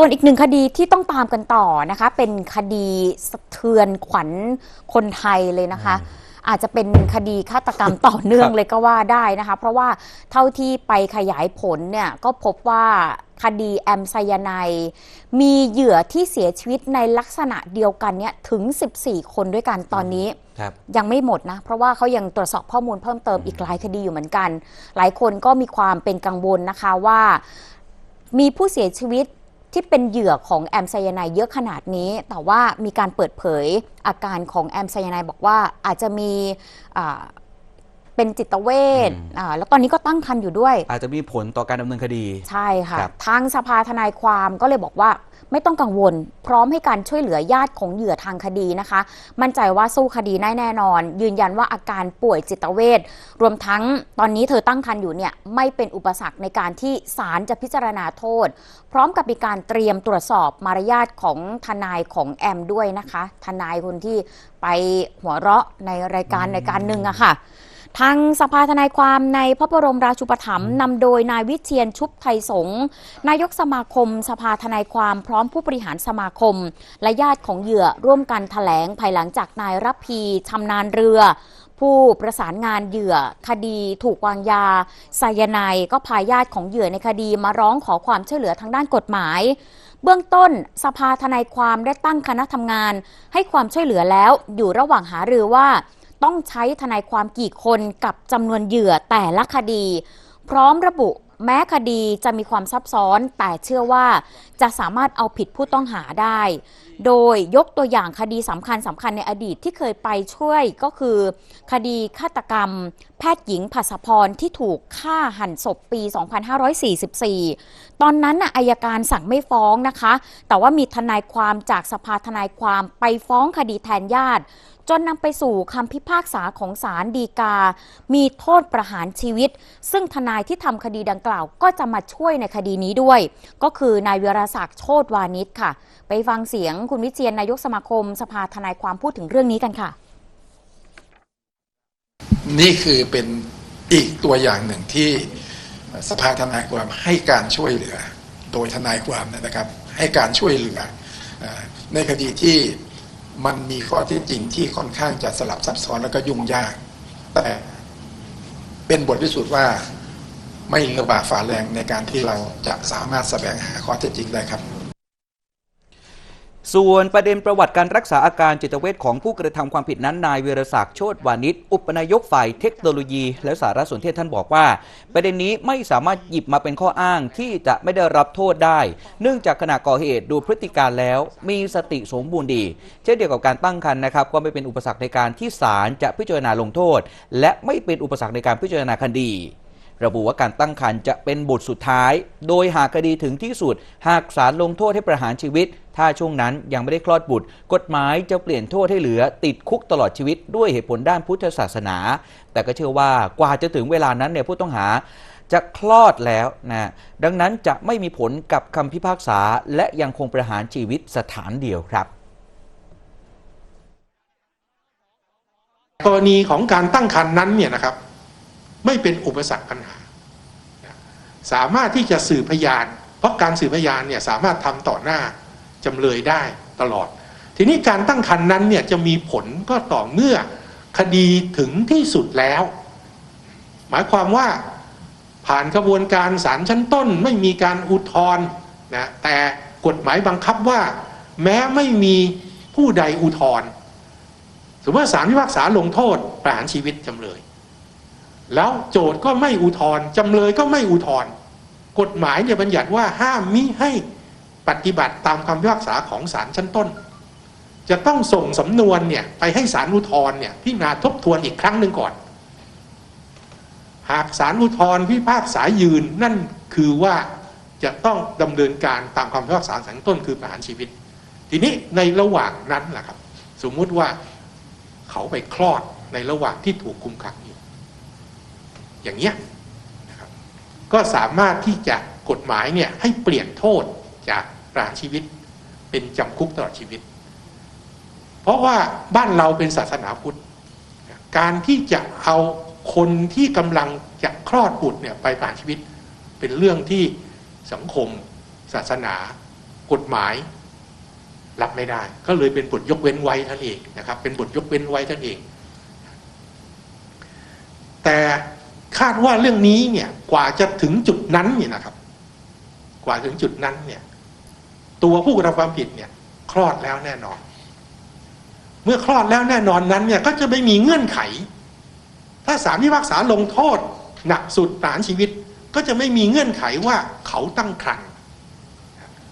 ส่วนอีกหนึ่งคดีที่ต้องตามกันต่อนะคะ เป็นคดีสะเทือนขวัญคนไทยเลยนะคะ อาจจะเป็นคดีฆาตกรรมต่อเนื่องเลยก็ว่าได้นะคะ เพราะว่าเท่าที่ไปขยายผลเนี่ยก็พบว่าคดีแอมไซยาไนด์มีเหยื่อที่เสียชีวิตในลักษณะเดียวกันเนี่ยถึง 14 คนด้วยกันตอนนี้ ครับ ยังไม่หมดนะ เพราะว่าเขายังตรวจสอบข้อมูลเพิ่มเติมอีกหลายคดีอยู่เหมือนกัน หลายคนก็มีความเป็นกังวลนะคะว่า มีผู้เสียชีวิต ที่เป็นเหยื่อของแอมไซยาไนด์เยอะขนาดนี้ แต่ว่ามีการเปิดเผยอาการของแอมไซยาไนด์บอกว่าอาจจะมีอ่าเป็นจิตเวชอืมอ่าแล้วตอนนี้ก็ตั้งครรภ์อยู่ด้วย อาจจะมีผลต่อการดำเนินคดี ใช่ค่ะครับทางสภาทนายความก็เลยบอกว่า ไม่ต้องกังวล พร้อมให้การช่วยเหลือญาติของเหยื่อทางคดีนะคะ มั่นใจว่าสู้คดีได้แน่นอน ยืนยันว่าอาการป่วยจิตเวชรวมทั้งตอนนี้เธอตั้งครรภ์อยู่เนี่ยไม่เป็นอุปสรรคในการที่ศาลจะพิจารณาโทษ พร้อมกับมีการเตรียมตรวจสอบมารยาทของทนายของแอมด้วยนะคะ ทนายคนที่ไปหัวเราะในรายการรายการหนึ่งอะค่ะ ทางสภาทนายความในพระบรมราชูปถัมภ์นำโดยนายวิเชียนชุบไทยสงฆ์นายกสมาคม สภาทนายความพร้อมผู้บริหารสมาคม และญาติของเหยื่อร่วมกันถแถลงภายหลังจากนายรับพีชำนาญเรือ ผู้ประสานงานเหยื่อ คดีถูกวางยาไซยาไนด์ก็พาญาติของเหยื่อในคดีมาร้องขอความช่วยเหลือทางด้านกฎหมาย เบื้องต้นสภาทนายความได้ตั้งคณะทำงาน ให้ความช่วยเหลือแล้วอยู่ระหว่างหารือว่า ต้องใช้ทนายความกี่คนกับจำนวนเหยื่อแต่ละคดี พร้อมระบุแม้คดีจะมีความซับซ้อน แต่เชื่อว่าจะสามารถเอาผิดผู้ต้องหาได้ โดยยกตัวอย่างคดีสำคัญสำคัญในอดีตที่เคยไปช่วยก็คือ คดีฆาตกรรม แพทย์หญิงภัสพรที่ถูกฆ่าหันศพปี 2544 ตอนนั้นน่ะอายการสั่งไม่ฟ้องนะคะ แต่ว่ามีทนายความจากสภาทนายความไปฟ้องคดีแทนญาติ จนนำไปสู่คำพิพากษาของศาลฎีกา มีโทษประหารชีวิต ซึ่งทนายที่ทำคดีดังกล่าวก็จะมาช่วยในคดีนี้ด้วย ก็คือนายเวรศักดิ์โชตวานิชค่ะ ไปฟังเสียงคุณวิเชียนนายกสมาคม สภาทนายความพูดถึงเรื่องนี้กันค่ะ นี่คือเป็นอีกตัวอย่างหนึ่งที่สภาทนายความให้การช่วยเหลือ โดยทนายความนะครับ ให้การช่วยเหลือในคดีที่ มันมีข้อเท็จจริงที่ค่อนข้างจะสลับซับซ้อนแล้วก็ยุ่งยาก แต่เป็นบทพิสูจน์ว่าไม่ระบาฝ่าแรงในการที่เราจะสามารถแสวงหาข้อเท็จจริงได้ครับ ส่วนประเด็นประวัติการรักษาอาการจิตเวชของผู้กระทำความผิดนั้นนายเวรศักดิ์โชติวานิชอุปนายกฝ่ายเทคโนโลยี และสารสนเทศท่านบอกว่า ประเด็นนี้ไม่สามารถหยิบมาเป็นข้ออ้างที่จะไม่ได้รับโทษได้ เนื่องจากขณะก่อเหตุดูพฤติการแล้ว มีสติสมบูรณ์ดี เช่นเดียวกับการตั้งครรภ์นะครับก็ไม่เป็นอุปสรรคในการที่ศาลจะพิจารณาลงโทษ และไม่เป็นอุปสรรคในการพิจารณาคดี ระบุว่าการตั้งครรภ์จะเป็นบทสุดท้าย โดยหากคดีถึงที่สุด หากศาลลงโทษให้ประหารชีวิต ถ้าช่วงนั้นยังไม่ได้คลอดบุตร กฎหมายจะเปลี่ยนโทษให้เหลือ ติดคุกตลอดชีวิตด้วยเหตุผลด้านพุทธศาสนา แต่ก็เชื่อว่ากว่าจะถึงเวลานั้นเนี่ยผู้ต้องหาจะคลอดแล้วนะดังนั้นจะไม่มีผลกับคำพิพากษา และยังคงประหารชีวิตสถานเดียวครับ กรณีของการตั้งครรภ์นั้นเนี่ยนะครับ ไม่เป็นอุปสรรคปัญหา สามารถที่จะสืบพยาน เพราะการสืบพยานเนี่ยสามารถทำต่อหน้าจำเลยได้ตลอด ทีนี้การตั้งครรภ์นั้นเนี่ยจะมีผลก็ต่อเมื่อคดีถึงที่สุดแล้ว หมายความว่าผ่านกระบวนการศาลชั้นต้น ไม่มีการอุทธรณ์นะแต่กฎหมายบังคับว่า แม้ไม่มีผู้ใดอุทธรณ์สมมติว่าศาลพิพากษาลงโทษประหารชีวิตจำเลย แล้วโจทย์ก็ไม่อุทธร์จำเลยก็ไม่อุทธร์กฎหมายเนี่ยบัญญัติว่าห้ามมิให้ปฏิบัติตามคำพิพากษาของศาลชั้นต้น จะต้องส่งสำนวนเนี่ยไปให้ศาลอุทธรณ์เนี่ยพิจารณาทบทวนอีกครั้งหนึ่งก่อน หากศาลอุทธรณ์พิพากษายืนนั่นคือว่าจะต้องดำเนินการตามคำพิพากษาศาลต้นคือประหารชีวิต ทีนี้ในระหว่างนั้นแหละครับ สมมุติว่าเขาไปคลอดในระหว่างที่ถูกคุมขัง อย่างเงี้ยนะครับก็สามารถที่จะกฎหมายเนี่ยให้เปลี่ยนโทษจากประหารชีวิต เป็นจำคุกตลอดชีวิต เพราะว่าบ้านเราเป็นศาสนาพุทธการที่จะเอาคนที่กำลังจะคลอดบุตรเนี่ยไปประหารชีวิต เป็นเรื่องที่สังคม ศาสนา กฎหมายรับไม่ได้ ก็เลยเป็นบทยกเว้นไว้ท่านเองนะครับ เป็นบทยกเว้นไว้ท่านเอง แต่ คาดว่าเรื่องนี้เนี่ยกว่าจะถึงจุดนั้นเนี่ยนะครับ กว่าถึงจุดนั้นเนี่ย ตัวผู้กระทำความผิดเนี่ย คลอดแล้วแน่นอน เมื่อคลอดแล้วแน่นอนนั้นเนี่ยก็จะไม่มีเงื่อนไข ถ้าศาลพิพากษาลงโทษ หนักสุดประหารชีวิต ก็จะไม่มีเงื่อนไขว่าเขาตั้งครรภ์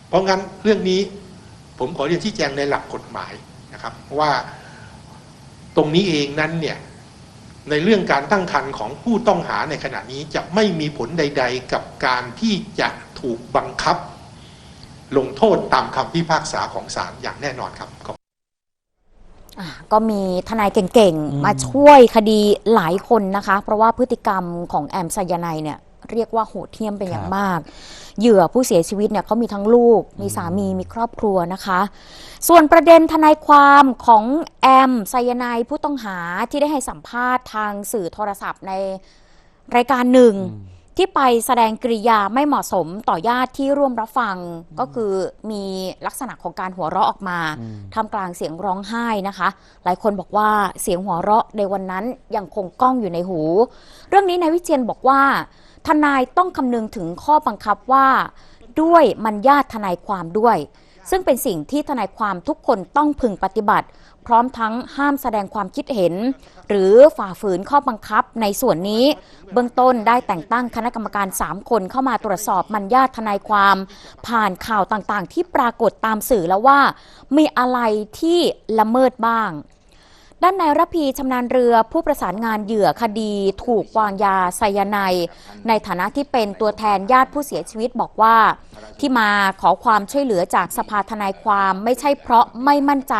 เพราะงั้นเรื่องนี้ผมขอเรียนชี้แจงในหลักกฎหมายนะครับ ว่าตรงนี้เองนั้นเนี่ย ในเรื่องการตั้งครรภ์ของผู้ต้องหาในขณะนี้จะไม่มีผลใด ๆ กับการที่จะถูกบังคับ ลงโทษตามคำพิพากษาของศาลอย่างแน่นอนครับก็มีทนายเก่งอืมๆมาช่วยคดีหลายคนนะคะ เพราะว่าพฤติกรรมของแอมไซยาไนเนี่ย เรียกว่าโหดเหี้ยมเป็นอย่างมาก เหยื่อผู้เสียชีวิตเนี่ยเขามีทั้งลูก มีสามีมีครอบครัวนะคะ ส่วนประเด็นทนายความของแอมไซยาไนผู้ต้องหาที่ได้ให้สัมภาษณ์ทางสื่อโทรศัพท์ในรายการหนึ่ง ที่ไปแสดงกริยาไม่เหมาะสมต่อญาติที่ร่วมรับฟังก็คือมีลักษณะของการหัวเราะออกมาทำกลางเสียงร้องไห้นะคะ หลายคนบอกว่าเสียงหัวเราะในวันนั้นยังคงก้องอยู่ในหู เรื่องนี้นายวิเชียนบอกว่า ทนายต้องคำนึงถึงข้อบังคับว่า ด้วยมันญาติทนายความด้วย ซึ่งเป็นสิ่งที่ทนายความทุกคนต้องพึงปฏิบัติ พร้อมทั้งห้ามแสดงความคิดเห็น หรือฝ่าฝืนข้อบังคับในส่วนนี้ เบื้องต้นได้แต่งตั้งคณะกรรมการ 3 คนเข้ามาตรวจสอบมันญาติทนายความ ผ่านข่าวต่างๆ ที่ปรากฏตามสื่อแล้วว่า มีอะไรที่ละเมิดบ้าง ด้านนายรพีชำนาญเรือผู้ประสานงานเหยื่อคดี ถูกวางยาไซยาไนในฐานะที่เป็นตัวแทนญาติผู้เสียชีวิตบอกว่า ที่มาขอความช่วยเหลือจากสภาทนายความไม่ใช่เพราะไม่มั่นใจ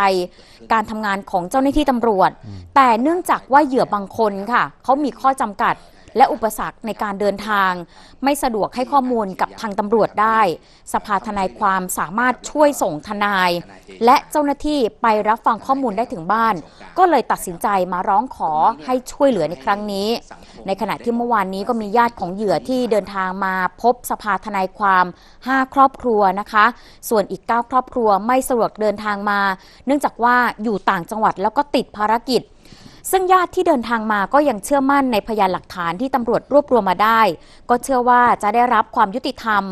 การทำงานของเจ้าหน้าที่ตำรวจ แต่เนื่องจากว่าเหยื่อบางคนค่ะเขามีข้อจำกัด และอุปสรรคในการเดินทาง ไม่สะดวกให้ข้อมูลกับทางตำรวจได้ สภาทนายความสามารถช่วยส่งทนาย และเจ้าหน้าที่ไปรับฟังข้อมูลได้ถึงบ้าน ก็เลยตัดสินใจมาร้องขอให้ช่วยเหลือในครั้งนี้ ในขณะที่เมื่อวานนี้ก็มีญาติของเหยื่อที่เดินทางมาพบสภาทนายความ 5 ครอบครัวนะคะ ส่วนอีก 9 ครอบครัวไม่สะดวกเดินทางมา เนื่องจากว่าอยู่ต่างจังหวัดแล้วก็ติดภารกิจ ซึ่งญาติที่เดินทางมาก็ยังเชื่อมั่นในพยานหลักฐานที่ตำรวจรวบรวมมาได้ ก็เชื่อว่าจะได้รับความยุติธรรม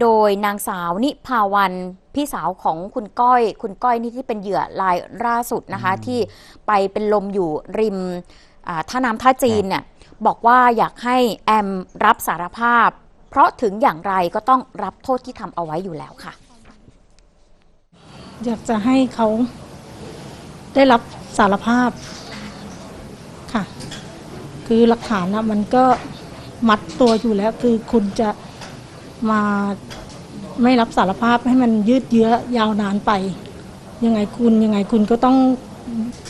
โดยนางสาวนิพาวันพี่สาวของคุณก้อย คุณก้อยนี่ที่เป็นเหยื่อรายล่าสุดนะคะ ที่ไปเป็นลมอยู่ริมอ่าท่าน้ำท่าจีนเนี่ยบอกว่าอยากให้แอมรับสารภาพ เพราะถึงอย่างไรก็ต้องรับโทษที่ทำเอาไว้อยู่แล้วค่ะ อยากจะให้เขาได้รับสารภาพ ค่ะ คือหลักฐานนะมันก็มัดตัวอยู่แล้ว คือคุณจะมาไม่รับสารภาพให้มันยืดเยื้อยาวนานไป ยังไงคุณยังไงคุณก็ต้อง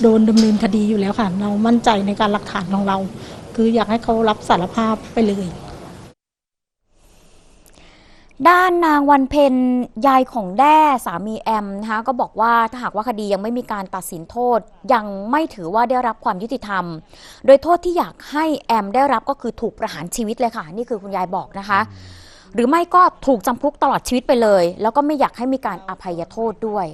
โดนดำเนินคดีอยู่แล้วค่ะ เรามั่นใจในการหลักฐานของเรา คืออยากให้เขารับสารภาพไปเลย ด้านนางวันเพ็ญยายของแด้สามีแอมนะคะก็บอกว่าถ้าหากว่าคดียังไม่มีการตัดสินโทษ ยังไม่ถือว่าได้รับความยุติธรรม โดยโทษที่อยากให้แอมได้รับก็คือถูกประหารชีวิตเลยค่ะ นี่คือคุณยายบอกนะคะ หรือไม่ก็ถูกจำคุกตลอดชีวิตไปเลย แล้วก็ไม่อยากให้มีการอภัยโทษด้วย